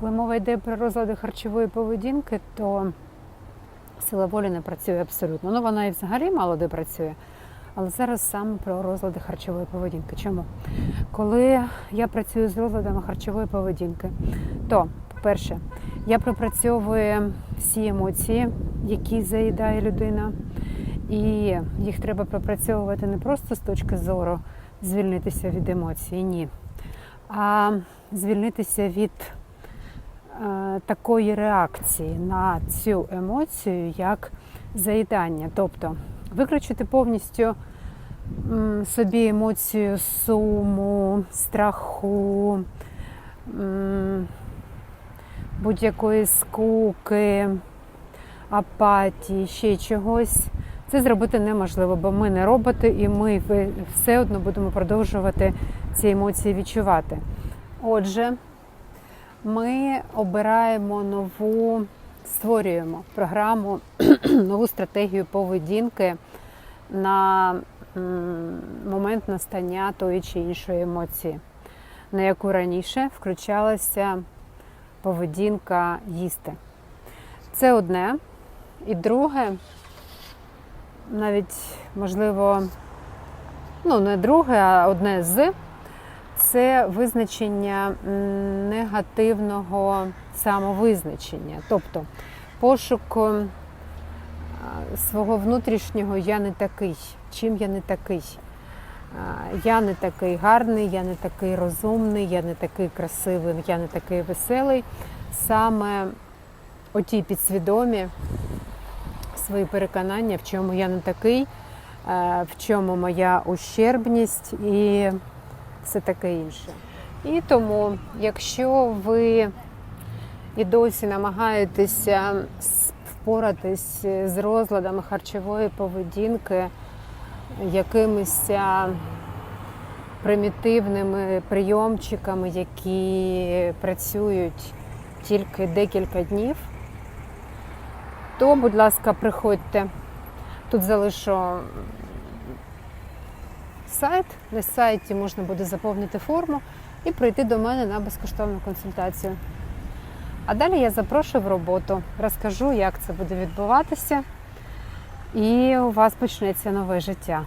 Коли мова йде про розлади харчової поведінки, то сила волі не працює абсолютно. Ну, вона і взагалі мало де працює. Але зараз саме про розлади харчової поведінки. Чому? Коли я працюю з розладами харчової поведінки, то, по-перше, я пропрацьовую всі емоції, які заїдає людина, і їх треба пропрацьовувати не просто з точки зору звільнитися від емоцій, ні, а звільнитися від такої реакції на цю емоцію, як заїдання. Тобто виключити повністю собі емоцію суму, страху, будь-якої скуки, апатії, ще чогось. Це зробити неможливо, бо ми не роботи, і ми все одно будемо продовжувати ці емоції відчувати. Отже, ми обираємо нову, створюємо програму, нову стратегію поведінки на момент настання тої чи іншої емоції, на яку раніше включалася поведінка їсти. Це одне. І друге, навіть можливо, ну не друге, а одне з це визначення негативного самовизначення, тобто пошук свого внутрішнього я не такий, чим я не такий. Я не такий гарний, я не такий розумний, я не такий красивий, я не такий веселий. Саме оті підсвідомі свої переконання, в чому я не такий, е, в чому моя ущербність і все таке інше. І тому, якщо ви і досі намагаєтеся впоратись з розладами харчової поведінки, якимись примітивними прийомчиками, які працюють тільки декілька днів, то, будь ласка, приходьте. Тут залишу сайт. На сайті можна буде заповнити форму і прийти до мене на безкоштовну консультацію. А далі я запрошую в роботу, розкажу, як це буде відбуватися, і у вас почнеться нове життя.